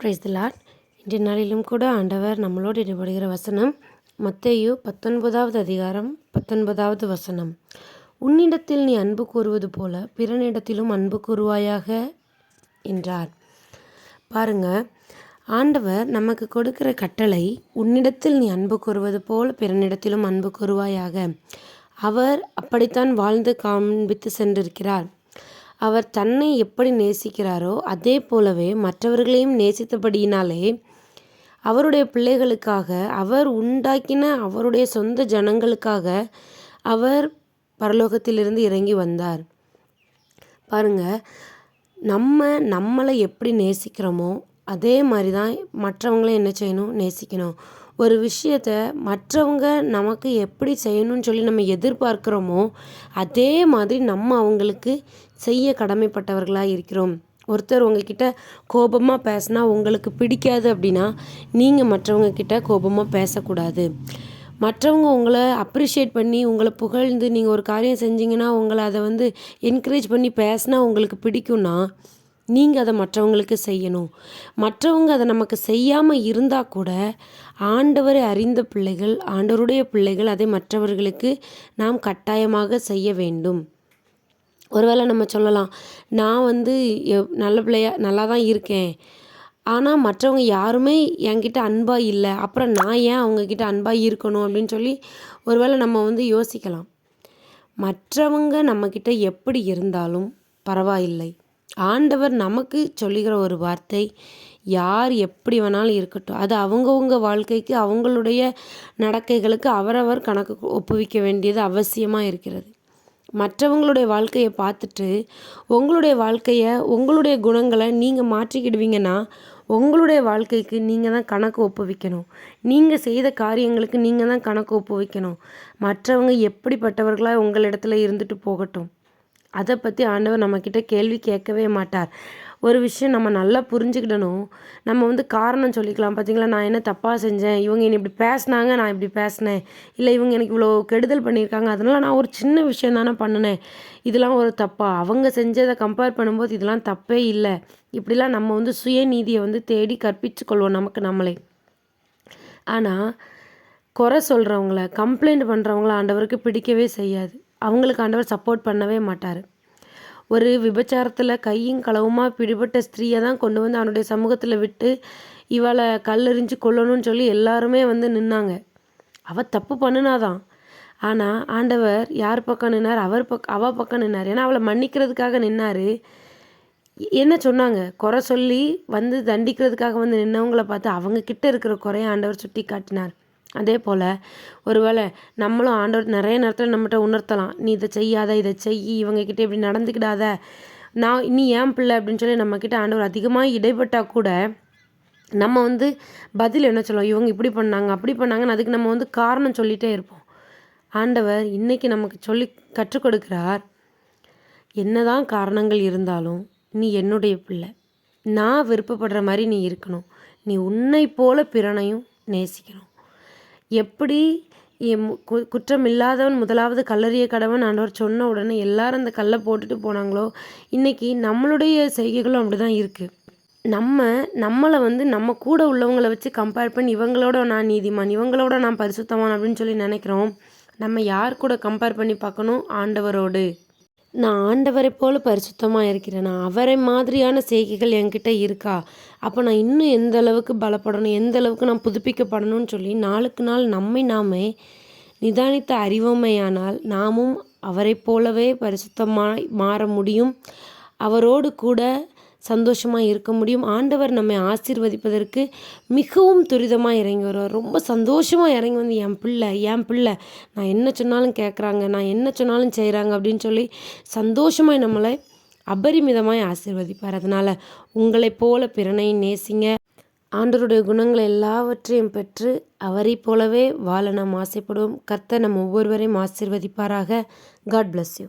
Praise the இன்றைய நாளிலும் கூட ஆண்டவர் நம்மளோடு இடைபடுகிற வசனம் மத்தேயு பத்தொன்பதாவது அதிகாரம் பத்தொன்பதாவது வசனம். உன்னிடத்தில் நீ அன்பு கூறுவது போல பிறனிடத்திலும் அன்பு கூறுவாயாக என்றார். பாருங்க ஆண்டவர் நமக்கு கொடுக்கிற கட்டளை உன்னிடத்தில் நீ அன்பு கூறுவது போல் பிறனிடத்திலும் அன்பு கூறுவாயாக அவர் அப்படித்தான் வாழ்ந்து காண்பித்து சென்றிருக்கிறார். அவர் தன்னை எப்படி நேசிக்கிறாரோ அதே போலவே மற்றவர்களையும் நேசித்தபடியினாலே அவருடைய பிள்ளைகளுக்காக அவர் உண்டாக்கின அவருடைய சொந்த ஜனங்களுக்காக அவர் பரலோகத்திலிருந்து இறங்கி வந்தார். பாருங்க நம்ம நம்மளை எப்படி நேசிக்கிறோமோ அதே மாதிரி தான் மற்றவங்கள என்ன செய்யணும்? நேசிக்கணும். ஒரு விஷயத்த மற்றவங்க நமக்கு எப்படி செய்யணும்னு சொல்லி நம்ம எதிர்பார்க்குறோமோ அதே மாதிரி நம்ம அவங்களுக்கு செய்ய கடமைப்பட்டவர்களாக இருக்கிறோம். ஒருத்தர் உங்ககிட்ட கோபமாக பேசினா உங்களுக்கு பிடிக்காது அப்படின்னா நீங்கள் மற்றவங்க கிட்ட கோபமாக பேசக்கூடாது. மற்றவங்க உங்களை அப்ரிஷியேட் பண்ணி உங்களை புகழ்ந்து நீங்கள் ஒரு காரியம் செஞ்சீங்கன்னா உங்களை அதை வந்து என்கரேஜ் பண்ணி பேசினா உங்களுக்கு பிடிக்கும்னா நீங்கள் அதை மற்றவங்களுக்கு செய்யணும். மற்றவங்க அதை நமக்கு செய்யாமல் இருந்தால் கூட ஆண்டவரை அறிந்த பிள்ளைகள் ஆண்டவருடைய பிள்ளைகள் அதை மற்றவர்களுக்கு நாம் கட்டாயமாக செய்ய வேண்டும். ஒருவேளை நம்ம சொல்லலாம் நான் வந்து நல்ல பிள்ளையா நல்லா தான் இருக்கேன். ஆனால் மற்றவங்க யாருமே என்கிட்ட அன்பாக இல்லை. அப்புறம் நான் ஏன் அவங்கக்கிட்ட அன்பாக இருக்கணும் அப்படின்னு சொல்லி ஒருவேளை நம்ம வந்து யோசிக்கலாம். மற்றவங்க நம்மக்கிட்ட எப்படி இருந்தாலும் பரவாயில்லை. ஆண்டவர் நமக்கு சொல்லுகிற ஒரு வார்த்தை யார் எப்படி வேணாலும் இருக்கட்டும். அது அவங்கவுங்க வாழ்க்கைக்கு அவங்களுடைய நடக்கைகளுக்கு அவரவர் கணக்கு ஒப்புவிக்க வேண்டியது அவசியமாக இருக்கிறது. மற்றவங்களுடைய வாழ்க்கையை பார்த்துட்டு உங்களுடைய வாழ்க்கையை உங்களுடைய குணங்களை நீங்கள் மாற்றிக்கிடுவீங்கன்னா உங்களுடைய வாழ்க்கைக்கு நீங்கள் தான் கணக்கு ஒப்புவிக்கணும். நீங்கள் செய்த காரியங்களுக்கு நீங்கள் தான் கணக்கு ஒப்புவிக்கணும். மற்றவங்க எப்படிப்பட்டவர்களாக உங்களிடத்துல இருந்துட்டு போகட்டும். அதை பற்றி ஆண்டவர் நம்மக்கிட்ட கேள்வி கேட்கவே மாட்டார். ஒரு விஷயம் நம்ம நல்லா புரிஞ்சுக்கிடணும். நம்ம வந்து காரணம் சொல்லிக்கலாம். பார்த்தீங்களா நான் என்ன தப்பாக செஞ்சேன்? இவங்க என்னை இப்படி பேசினாங்க நான் இப்படி பேசினேன். இல்லை இவங்க எனக்கு இவ்வளோ கெடுதல் பண்ணியிருக்காங்க. அதனால் நான் ஒரு சின்ன விஷயம் தானே பண்ணினேன். இதெல்லாம் ஒரு தப்பா? அவங்க செஞ்சதை கம்பேர் பண்ணும்போது இதெல்லாம் தப்பே இல்லை. இப்படிலாம் நம்ம வந்து சுயநீதியை வந்து தேடி கற்பித்து கொள்வோம் நமக்கு நம்மளே. ஆனால் குறை சொல்கிறவங்கள கம்ப்ளைண்ட் பண்ணுறவங்கள ஆண்டவருக்கு பிடிக்கவே செய்யாது. அவங்களுக்கு ஆண்டவர் சப்போர்ட் பண்ணவே மாட்டார். ஒரு விபச்சாரத்தில் கையும் களவுமாக பிடிபட்ட ஸ்திரீயை தான் கொண்டு வந்து அவனுடைய சமூகத்தில் விட்டு இவளை கல்லெறிஞ்சு கொல்லணும்னு சொல்லி எல்லாருமே வந்து நின்னாங்க. அவள் தப்பு பண்ணினாதான். ஆனால் ஆண்டவர் யார் பக்கம் நின்னார்? அவர் பக் அவள் பக்கம் நின்னார். ஏன்னா அவளை மன்னிக்கிறதுக்காக நின்னார். என்ன சொன்னாங்க? குறை சொல்லி வந்து தண்டிக்கிறதுக்காக வந்து நின்னவங்கள பார்த்து அவங்க கிட்ட இருக்கிற குறைய ஆண்டவர் சுட்டி காட்டினார் அதே போல் ஒருவேளை நம்மளும் ஆண்டவர் நிறைய நேரத்தில் நம்மகிட்ட உணர்த்தலாம் நீ இதை செய்யாத இதை செய் இவங்கக்கிட்ட இப்படி நடந்துக்கிடாத. நான் நீ ஏன் பிள்ளை? அப்படின்னு சொல்லி நம்மக்கிட்ட ஆண்டவர் அதிகமாக இடைப்பட்டால் கூட நம்ம வந்து பதில் என்ன சொல்லுவோம்? இவங்க இப்படி பண்ணாங்க அப்படி பண்ணாங்கன்னு அதுக்கு நம்ம வந்து காரணம் சொல்லிகிட்டே இருப்போம். ஆண்டவர் இன்றைக்கி நமக்கு சொல்லி கற்றுக் கொடுக்குறார் என்னதான் காரணங்கள் இருந்தாலும் நீ என்னுடைய பிள்ளை. நான் விருப்பப்படுற மாதிரி நீ இருக்கணும். நீ உன்னை போல பிறனையும் நேசிக்கணும். எப்படி குற்றம் இல்லாதவன் முதலாவது கல்லறிய கடவன் ஆண்டவர் சொன்ன உடனே எல்லாரும் அந்த கல்லை போட்டுட்டு போனாங்களோ இன்றைக்கி நம்மளுடைய செய்கைகளும் அப்படி தான் இருக்குது நம்ம நம்மளை வந்து நம்ம கூட உள்ளவங்களை வச்சு கம்பேர் பண்ணி இவங்களோட நான் நீதிமான் இவங்களோட நான் பரிசுத்தவான் அப்படின்னு சொல்லி நினைக்கிறோம். நம்ம யார் கூட கம்பேர் பண்ணி பார்க்கணும்? ஆண்டவரோடு. நான் ஆண்டவரை போல பரிசுத்தமாக இருக்கிறேன். நான் அவரை மாதிரியான செய்கைகள் என்கிட்ட இருக்கா? அப்போ நான் இன்னும் எந்த அளவுக்கு பலப்படணும்? எந்த அளவுக்கு நான் புதுப்பிக்கப்படணும்னு சொல்லி நாளுக்கு நாள் நம்மை நாமே நிதானித்த அறிவமையானால் நாமும் அவரை போலவே பரிசுத்தமாய் மாற முடியும். அவரோடு கூட சந்தோஷமாக இருக்க முடியும். ஆண்டவர் நம்மை ஆசீர்வதிப்பதற்கு மிகவும் துரிதமாக இறங்கி வருவார். ரொம்ப சந்தோஷமாக இறங்கி வந்து என் பிள்ளை என் பிள்ளை நான் என்ன சொன்னாலும் கேட்குறாங்க நான் என்ன சொன்னாலும் செய்கிறாங்க அப்படின்னு சொல்லி சந்தோஷமாக நம்மளை அபரிமிதமாய் ஆசீர்வதிப்பார். அதனால் உங்களைப் போல பிறனை நேசிங்க. ஆண்டருடைய குணங்கள் எல்லாவற்றையும் பெற்று அவரை போலவே வாழ நாம் ஆசைப்படுவோம். கர்த்த நம் ஒவ்வொருவரையும் ஆசீர்வதிப்பாராக. God bless you